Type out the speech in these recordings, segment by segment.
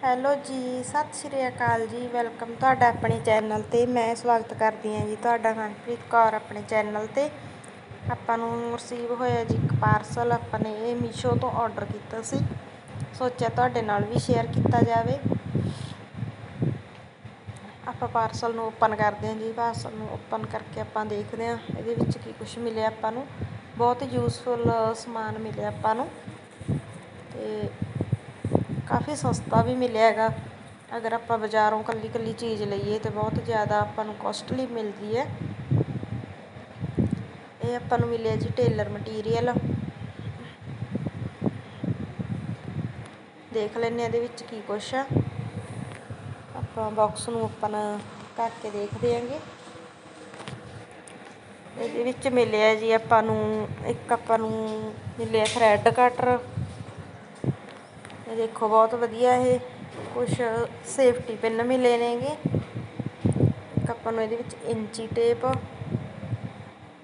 Hello ਜੀ, ਸਤਿ ਸ਼੍ਰੀ ਅਕਾਲ ਜੀ, ਵੈਲਕਮ ਤੁਹਾਡਾ ਆਪਣੇ ਚੈਨਲ ਤੇ, ਮੈਂ ਸਵਾਗਤ ਕਰਦੀ ਹਾਂ ਜੀ ਤੁਹਾਡਾ ਮਨਪ੍ਰੀਤ ਕੌਰ ਆਪਣੇ ਚੈਨਲ ਤੇ। ਆਪਾਂ ਨੂੰ ਰਿਸੀਵ ਹੋਇਆ ਜੀ ਇੱਕ ਪਾਰਸਲ ਆਪਾਂ ਨੇ ਇਹ ਮੀਸ਼ੋ ਤੋਂ ਆਰਡਰ ਕੀਤਾ ਸੀ। ਸੋਚਿਆ ਤੁਹਾਡੇ ਨਾਲ ਵੀ ਸ਼ੇਅਰ ਕੀਤਾ ਜਾਵੇ। ਆਪਾਂ ਪਾਰਸਲ ਨੂੰ ਓਪਨ ਕਰਦੇ ਹਾਂ ਜੀ ਪਾਰਸਲ ਨੂੰ ਓਪਨ ਕਰਕੇ ਆਪਾਂ ਦੇਖਦੇ ਹਾਂ ਇਹਦੇ ਵਿੱਚ ਕੀ ਕੁਝ ਮਿਲਿਆ ਆਪਾਂ ਨੂੰ। ਬਹੁਤ ਯੂਸਫੁਲ ਸਮਾਨ ਮਿਲਿਆ ਆਪਾਂ ਨੂੰ। ਤੇ ਕਾਫੀ ਸਸਤਾ ਵੀ ਮਿਲਿਆ ਹੈਗਾ। ਅਗਰ ਆਪਾਂ ਬਾਜ਼ਾਰੋਂ ਇਕੱਲੀ ਇਕੱਲੀ ਚੀਜ਼ ਲਈਏ ਤਾਂ ਬਹੁਤ ਜ਼ਿਆਦਾ ਆਪਾਂ ਨੂੰ ਕੋਸਟਲੀ ਮਿਲਦੀ ਹੈ। ਇਹ ਆਪਾਂ ਨੂੰ ਮਿਲਿਆ ਜੀ ਟੇਲਰ ਮਟੀਰੀਅਲ ਦੇਖ ਲੈਂਦੇ ਲੈਣੇ ਇਹਦੇ ਵਿੱਚ ਕੀ ਕੁਛ ਆ। ਆਪਾਂ ਬਾਕਸ ਨੂੰ ਓਪਨ ਕਰਕੇ ਦੇਖਦੇ ਆਂਗੇ ਇਹਦੇ ਵਿੱਚ ਮਿਲਿਆ ਜੀ ਆਪਾਂ ਨੂੰ, ਇੱਕ ਆਪਾਂ ਨੂੰ ਮਿਲਿਆ ਥਰੈਡ ਕਟਰ ਇਹ ਦੇਖੋ, ਬਹੁਤ ਵਧੀਆ ਇਹ ਕੁਝ ਸੇਫਟੀ ਪਿੰਨ ਮਿਲੇ ਨੇਗੇ ਇੱਕ ਆਪਾਂ ਨੂੰ ਇਹਦੇ ਵਿੱਚ ਇੰਚੀ ਟੇਪ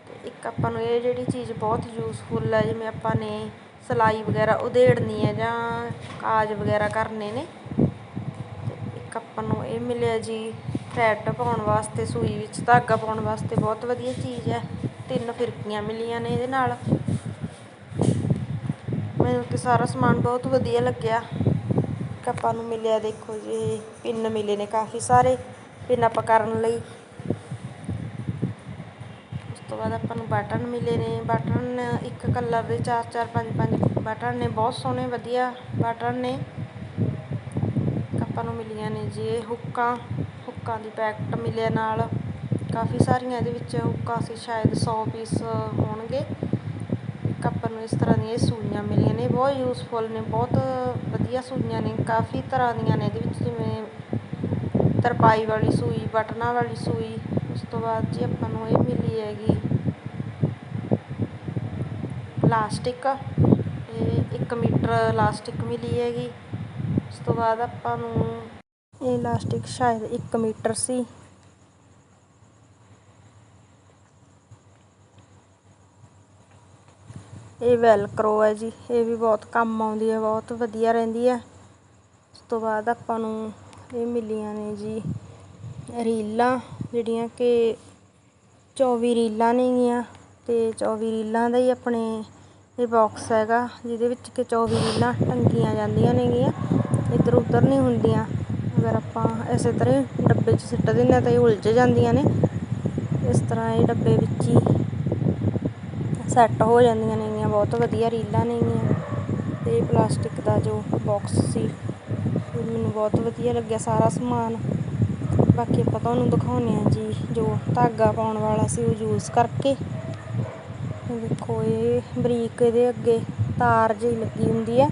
ਤੇ ਇੱਕ ਆਪਾਂ ਨੂੰ ਇਹ ਜਿਹੜੀ ਚੀਜ਼ ਬਹੁਤ ਯੂਸਫੁਲ ਹੈ ਜਿਵੇਂ ਆਪਾਂ ਨੇ ਸਲਾਈ ਵਗੈਰਾ ਉਧੇੜਨੀ ਹੈ ਜਾਂ ਕਾਜ ਵਗੈਰਾ ਕਰਨੇ ਨੇ। ਤੇ ਇੱਕ ਆਪਾਂ ਨੂੰ ਇਹ ਮਿਲਿਆ ਜੀ ਥਰੈਡ ਪਾਉਣ ਵਾਸਤੇ, ਸੂਈ ਵਿੱਚ ਧਾਗਾ ਪਾਉਣ ਵਾਸਤੇ, ਬਹੁਤ ਵਧੀਆ ਚੀਜ਼ ਹੈ ਤਿੰਨ ਫਿਰਕੀਆਂ ਮਿਲੀਆਂ ਨੇ ਇਹਦੇ ਨਾਲ। ਮੈਨੂੰ ਤੇ ਸਾਰਾ ਸਮਾਨ ਬਹੁਤ ਵਧੀਆ ਲੱਗਿਆ। ਕੱਪਾਂ ਨੂੰ ਮਿਲਿਆ ਦੇਖੋ ਜੀ, ਪਿੰਨ ਮਿਲੇ ਨੇ ਕਾਫੀ ਸਾਰੇ, ਪਿੰਨ ਆਪਾਂ ਕਰਨ ਲਈ। ਉਸ ਤੋਂ ਬਾਅਦ ਆਪਾਂ ਨੂੰ ਬਟਨ ਮਿਲੇ ਨੇ, ਬਟਨ ਇੱਕ ਕਲਰ ਦੇ 4 4 5 5 ਬਟਨ ਨੇ, ਬਹੁਤ ਸੋਹਣੇ, ਵਧੀਆ ਬਟਨ ਨੇ। ਆਪਾਂ ਨੂੰ ਮਿਲੀਆਂ ਨੇ ਜੀ ਇਹ ਹੁੱਕਾਂ ਹੁੱਕਾਂ ਦੀ ਪੈਕਟ ਮਿਲਿਆ ਨਾਲ। ਕਾਫੀ ਸਾਰੀਆਂ ਇਹਦੇ ਵਿੱਚ ਹੁੱਕਾਂ ਸੀ, ਸ਼ਾਇਦ 100 ਪੀਸ ਹੋਣਗੇ। ਕੱਪਾਂ ਨੂੰ ਇਸ ਤਰ੍ਹਾਂ ਦੀਆਂ ਇਹ ਸੂਈਆਂ ਮਿਲੀਆਂ ਨੇ, ਬਹੁਤ ਯੂਸਫੁਲ ਨੇ, ਬਹੁਤ ਵਧੀਆ ਸੂਈਆਂ ਨੇ, ਕਾਫੀ ਤਰ੍ਹਾਂ ਦੀਆਂ ਨੇ ਇਹਦੇ ਵਿੱਚ, ਜਿਵੇਂ ਤਰਪਾਈ ਵਾਲੀ ਸੂਈ, ਬਟਨਾਂ ਵਾਲੀ ਸੂਈ, ਉਸ ਤੋਂ ਬਾਅਦ ਜੀ ਆਪਾਂ ਨੂੰ ਇਹ ਮਿਲੀ ਹੈਗੀ ਲਾਸਟਿਕ ਇਹ 1 ਮੀਟਰ ਇਲਾਸਟਿਕ ਮਿਲੀ ਹੈਗੀ, ਉਸ ਤੋਂ ਬਾਅਦ ਆਪਾਂ ਨੂੰ ਇਹ ਇਲਾਸਟਿਕ ਸ਼ਾਇਦ 1 ਮੀਟਰ ਸੀ। ਇਹ ਵੈਲਕਰੋ ਹੈ ਜੀ, ਇਹ ਵੀ ਬਹੁਤ ਕੰਮ ਆਉਂਦੀ ਹੈ, ਬਹੁਤ ਵਧੀਆ ਰਹਿੰਦੀ ਹੈ। ਉਸ ਤੋਂ ਬਾਅਦ ਆਪਾਂ ਨੂੰ ਇਹ ਮਿਲੀਆਂ ਨੇ ਜੀ ਰੀਲਾਂ, ਜਿਹੜੀਆਂ ਕਿ 24 ਰੀਲਾਂ ਨੇਗੀਆਂ ਤੇ 24 ਰੀਲਾਂ ਦਾ ਹੀ ਆਪਣੇ ਇਹ ਬਾਕਸ ਹੈਗਾ, ਜਿਹਦੇ ਵਿੱਚ ਕਿ 24 ਰੀਲਾਂ ਟੰਗੀਆਂ ਜਾਂਦੀਆਂ ਨੇਗੀਆਂ ਇੱਧਰ ਉੱਧਰ ਨਹੀਂ ਹੁੰਦੀਆਂ। ਅਗਰ ਆਪਾਂ ਇਸੇ ਤਰ੍ਹਾਂ ਡੱਬੇ 'ਚ ਸਿੱਟ ਦਿੰਦੇ ਹਾਂ ਤਾਂ ਇਹ ਉਲਝ ਜਾਂਦੀਆਂ ਨੇ। ਇਸ ਤਰ੍ਹਾਂ ਇਹ ਡੱਬੇ ਵਿੱਚ ਹੀ ਸੈੱਟ ਹੋ ਜਾਂਦੀਆਂ ਨੇਗੀਆਂ, ਬਹੁਤ ਵਧੀਆ ਰੀਲਾਂ ਨੇਗੀਆਂ। ਤੇ ਪਲਾਸਟਿਕ ਦਾ ਜੋ ਬੋਕਸ ਸੀ ਮੈਨੂੰ ਬਹੁਤ ਵਧੀਆ ਲੱਗਿਆ ਸਾਰਾ ਸਮਾਨ। ਬਾਕੀ ਆਪਾਂ ਤੁਹਾਨੂੰ ਦਿਖਾਉਂਦੇ ਹਾਂ ਜੀ, ਜੋ ਧਾਗਾ ਪਾਉਣ ਵਾਲਾ ਸੀ ਉਹ ਯੂਜ਼ ਕਰਕੇ। ਦੇਖੋ, ਇਹ ਬਰੀਕ ਇਹਦੇ ਅੱਗੇ ਤਾਰ ਜਿਹੀ ਲੱਗੀ ਹੁੰਦੀ ਹੈ